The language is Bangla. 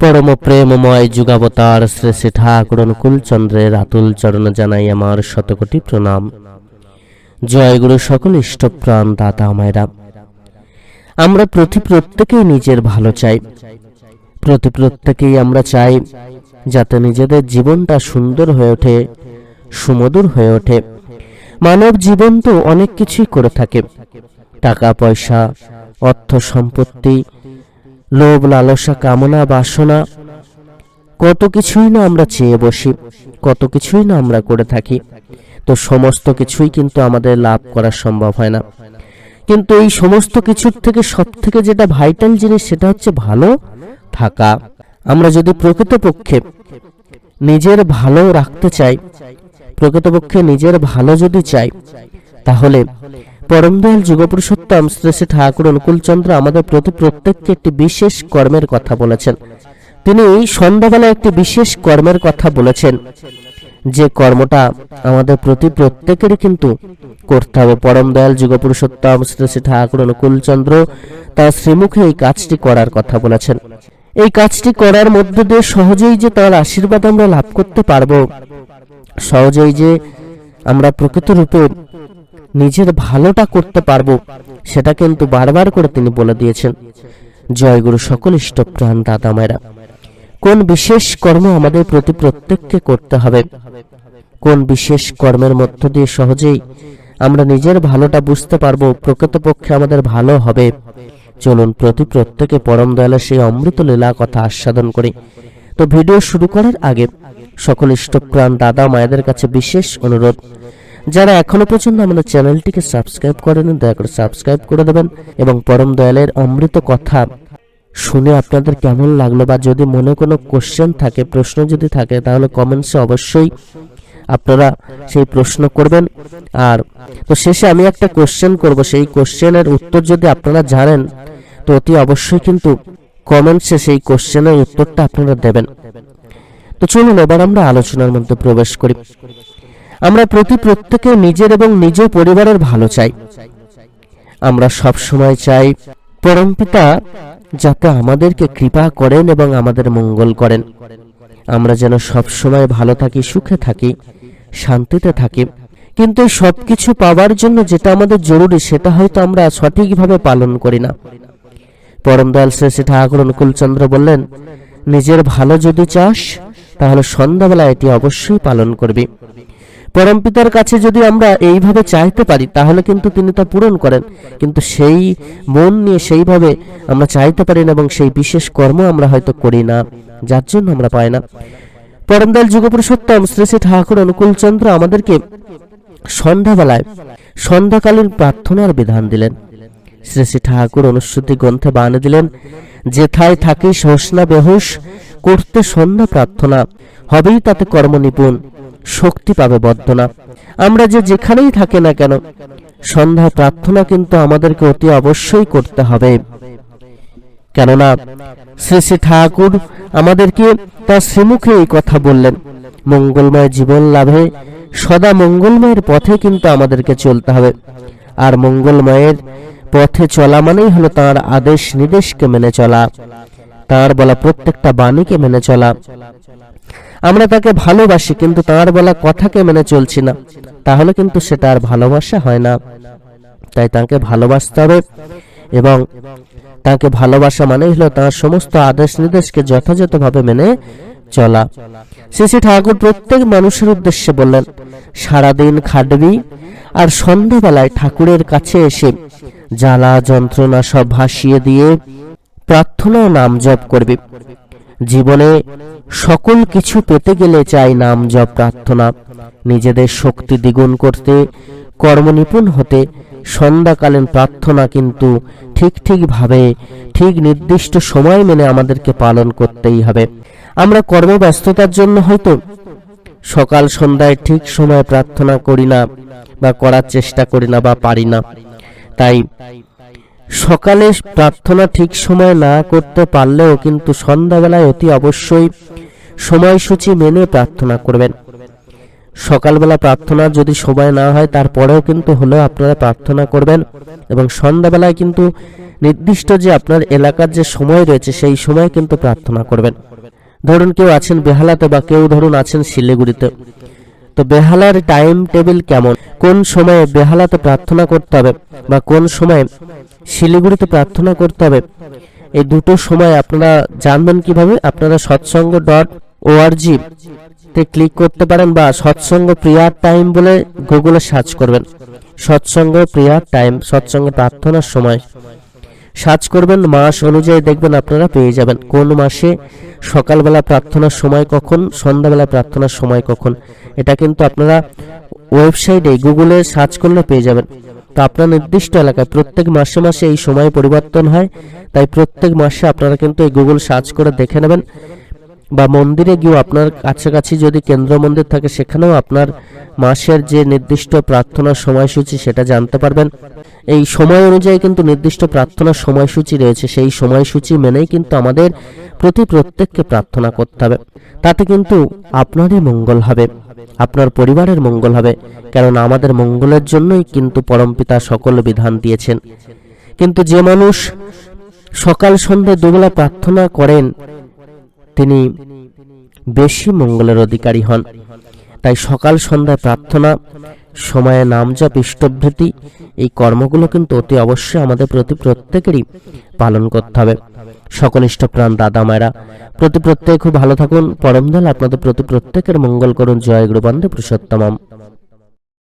পরম প্রেমময় যুগাবতার শ্রী শ্রী ঠাকুর অনুকূলচন্দ্রের আতুল চরণ জানাই আমার শতকোটি প্রণাম। জয় গুরু সকল ইষ্টপ্রাণ দাতা মায়েরা। আমরা প্রতি প্রত্যেকেই নিজের ভালো চাই। প্রতি প্রত্যেকেই আমরা চাই যাতে নিজেদের জীবনটা সুন্দর হয়ে ওঠে, সুমধুর হয়ে ওঠে। মানব জীবন তো অনেক কিছুই করে থাকে। টাকা, পয়সা, অর্থ, সম্পত্তি লোভ, লালসা, কামনা, বাসনা, কত কিছুই না আমরা চেয়ে বসি, কত কিছুই না আমরা করে থাকি। তো সমস্ত কিছুই কিন্তু আমাদের লাভ করা সম্ভব হয় না। কিন্তু এই সমস্ত কিছুর থেকে সব থেকে যেটা ভাইটাল জিনিস সেটা হচ্ছে ভালো থাকা। আমরা যদি প্রকৃতপক্ষে নিজের ভালো রাখতে চাই, প্রকৃতপক্ষে নিজের ভালো যদি চাই, তাহলে পরমদয়াল যুগপুরুষোত্তম শ্রী শ্রী ঠাকুর অনুকূলচন্দ্র আমাদের প্রতি প্রত্যেককে একটি বিশেষ কর্মের কথা বলেছেন। তিনি সন্ধ্যাবেলা একটি বিশেষ কর্মের কথা বলেছেন। যে কর্মটা আমাদের প্রতি প্রত্যেকেরই কিন্তু করতে হবে। পরম দয়াল যুগপুরুষোত্তম শ্রী শ্রী ঠাকুর অনুকূলচন্দ্র তার শ্রীমুখে এই কাজটি করার কথা বলেছেন। এই কাজটি করার মধ্য দিয়ে সহজেই যে তার আশীর্বাদ আমরা লাভ করতে পারব, সহজেই যে আমরা প্রকৃত রূপে নিজের ভালোটা করতে পারব, সেটা কিন্তু বারবার করে তিনি বলে দিয়েছেন। জয়গুরু সকল ইষ্টপ্রাণ দাদা মায়েরা, কোন বিশেষ কর্ম আমাদের প্রতি প্রত্যেককে করতে হবে? কোন বিশেষ কর্মের মধ্য দিয়ে সহজেই আমরা নিজের ভালোটা বুঝতে পারব, প্রকৃতপক্ষে আমাদের ভালো হবে? চলুন প্রতি প্রত্যেকে পরম দয়ালের সেই অমৃত লীলা কথা আস্বাদন করি। তো ভিডিও শুরু করার আগে সকল ইষ্টপ্রাণ দাদা মায়েদের কাছে বিশেষ অনুরোধ যারা এখনও পর্যন্ত আমাদের চ্যানেলটিকে সাবস্ক্রাইব করেনি দয়া করে সাবস্ক্রাইব করে দেবেন এবং পরম দয়ালের অমৃত কথা শুনে আপনাদের কেমন লাগল বা যদি মনে কোনো কোশ্চেন থাকে, প্রশ্ন যদি থাকে, তাহলে কমেন্টসে অবশ্যই আপনারা সেই প্রশ্ন করবেন। আর তো শেষে আমি একটা কোশ্চেন করব, সেই কোশ্চেনের উত্তর যদি আপনারা জানেন, তো অতি অবশ্যই কিন্তু কমেন্টসে সেই কোশ্চেনের উত্তরটা আপনারা দেবেন। তো চলুন, এবার আমরা আলোচনার মধ্যে প্রবেশ করি। আমরা প্রতি প্রত্যেকে নিজের এবং নিজ পরিবারের ভালো চাই। আমরা সব সময় চাই পরমপিতা যাতে আমাদেরকে কৃপা করেন এবং আমাদের মঙ্গল করেন। আমরা যেন সব সময় ভালো থাকি, সুখে থাকি, শান্তিতে থাকি। কিন্তু সব কিছু পাওয়ার জন্য যেটা আমাদের জরুরি, সেটা হয়তো আমরা সঠিকভাবে পালন করি না। পরম দয়াল শ্রী শ্রী ঠাকুর অনুকূলচন্দ্র বললেন, নিজের ভালো যদি চাস, তাহলে সন্ধ্যাবেলা এটি অবশ্যই পালন করবি। পরমপিতার কাছে যদি আমরা এইভাবে চাইতে পারি, তাহলে কিন্তু তিনি তা পূরণ করেন। কিন্তু সেই মন নিয়ে সেইভাবে আমরা চাইতে পারি না এবং সেই বিশেষ কর্ম আমরা হয়তো করি না, যার জন্য আমরা পাই না। পরমদয়াল যুগপুরুষোত্তম শ্রী শ্রী ঠাকুর অনুকূলচন্দ্র আমাদেরকে সন্ধ্যাবেলায় সন্ধ্যাকালীন প্রার্থনার বিধান দিলেন। শ্রী শ্রী ঠাকুর অনুশ্রুতি গ্রন্থে বানে দিলেন, যেথায় থাকি সহসনা বেহুশ, করতে সন্ধ্যা প্রার্থনা, হবেই তাতে কর্ম নিপুণ। শক্তি পাবে বদ্ধনা আমরা যে যেখানেই থাকি না কেন সন্ধ্যা প্রার্থনা কিন্তু আমাদেরকে অতি অবশ্যই করতে হবে। কেননা, শ্রী শ্রী ঠাকুর আমাদেরকে তার শ্রীমুখে এই কথা বললেন, মঙ্গলময় জীবন লাভে সদা মঙ্গলময়ের পথে কিন্তু আমাদেরকে চলতে হবে। আর মঙ্গলময়ের পথে চলা মানেই হলো তার আদেশ নির্দেশকে মেনে চলা, তার বলা প্রত্যেকটা বাণীকে মেনে চলা। আমরা তাকে ভালোবাসি, কিন্তু তার বলা কথাকে মেনে চলছি না। তাহলে কিন্তু সেটা আর ভালোবাসা হয় না। তাই তাকে ভালোবাসতে হবে এবং তাকে ভালোবাসা মানে হলো তার সমস্ত আদেশ নির্দেশকে যথাযথভাবে মেনে চলা। শ্রী ঠাকুর প্রত্যেক মানুষের উদ্দেশ্যে বললেন, সারাদিন খাটবি আর সন্ধ্যাবেলায় ঠাকুরের কাছে এসে জ্বালা যন্ত্রণা সব ভাসিয়ে দিয়ে প্রার্থনা নাম জপ করবি। জীবনে সকল কিছু পেতে গেলে চাই নাম জপ প্রার্থনা। নিজেদের শক্তি দ্বিগুণ করতে, কর্মনিপুণ হতে, সন্ধ্যাকালীন প্রার্থনা কিন্তু ঠিক ঠিকভাবে ঠিক নির্দিষ্ট সময় মেনে আমাদেরকে পালন করতেই হবে। আমরা কর্মব্যস্ততার জন্য হয়তো সকাল সন্ধ্যায় ঠিক সময়ে প্রার্থনা করি না বা করার চেষ্টা করি না বা পারি না। তাই সকালে প্রার্থনা ঠিক সময় না করতে পারলেও কিন্তু সন্ধ্যাবেলায় অতি অবশ্যই সময়সূচি মেনে প্রার্থনা করবেন। সকালবেলা প্রার্থনা যদি সময় না হয়, তারপরেও কিন্তু হলেও আপনারা প্রার্থনা করবেন এবং সন্ধ্যাবেলায় কিন্তু নির্দিষ্ট যে আপনার এলাকার যে সময় রয়েছে, সেই সময় কিন্তু প্রার্থনা করবেন। ধরুন কেউ আছেন বেহালাতে বা কেউ ধরুন আছেন শিলিগুড়িতে। তো বেহালার টাইম টেবিল কেমন? কোন সময়ে বেহালাতে প্রার্থনা করতে হবে বা কোন সময়ে শিলিগুড়িতে প্রার্থনা করতে হবে? এই দুটো সময় আপনারা জানবেন কীভাবে? আপনারা সৎসঙ্গ ডট ওআরজি তে ক্লিক করতে পারেন বা সৎসঙ্গ প্রিয়ার টাইম বলে গুগলে সার্চ করবেন। সৎসঙ্গ প্রিয়ার টাইম, সৎসঙ্গ প্রার্থনার সময়। সার্চ করবেন, মাস অনুযায়ী দেখবেন আপনারা পেয়ে যাবেন। কোন মাসে সকালবেলা প্রার্থনার সময় কখন সন্ধ্যাবেলা প্রার্থনার সময় কখন? এটা কিন্তু আপনারা ওয়েবসাইটে গুগলে সার্চ করলে পেয়ে যাবেন। তো আপনার নির্দিষ্ট এলাকায় প্রত্যেক মাসে মাসে এই সময় পরিবর্তন হয়, তাই প্রত্যেক মাসে আপনারা কিন্তু এই গুগল সার্চ করে দেখে নেবেন। বা মন্দিরে গিয়েও আপনার কাছাকাছি যদি কেন্দ্র মন্দির থাকে, সেখানেও আপনার মাসের যে নির্দিষ্ট প্রার্থনার সময়সূচি সেটা জানতে পারবেন। এই সময় অনুযায়ী কিন্তু নির্দিষ্ট প্রার্থনার সময়সূচি রয়েছে। সেই সময়সূচি মেনেই কিন্তু আমাদের প্রতি প্রত্যেককে প্রার্থনা করতে হবে। তাতে কিন্তু আপনারই মঙ্গল হবে। আপনার পরিবারের মঙ্গল হবে, কেননা আমাদের মঙ্গলের জন্যই কিন্তু পরমপিতা সকল বিধান দিয়েছেন। কিন্তু যে মানুষ সকাল সন্ধ্যা দুবেলা প্রার্থনা করেন, তিনি বেশি মঙ্গলের অধিকারী হন। তাই সকাল সন্ধ্যায় প্রার্থনা, সময়ে নাম জপ ইষ্টভৃতি এই কর্মগুলো কিন্তু অতি অবশ্যই আমাদের প্রতি প্রত্যেকেরই পালন করতে হবে। সকল প্রাণ দাদা মায়েরা। প্রতি প্রত্যেক খুব ভালো থাকুন। পরমদল আপনাদের প্রতি প্রত্যেকের মঙ্গল করুন। জয় গুরুবান্ধে বন্দে পুরুষোত্তমম।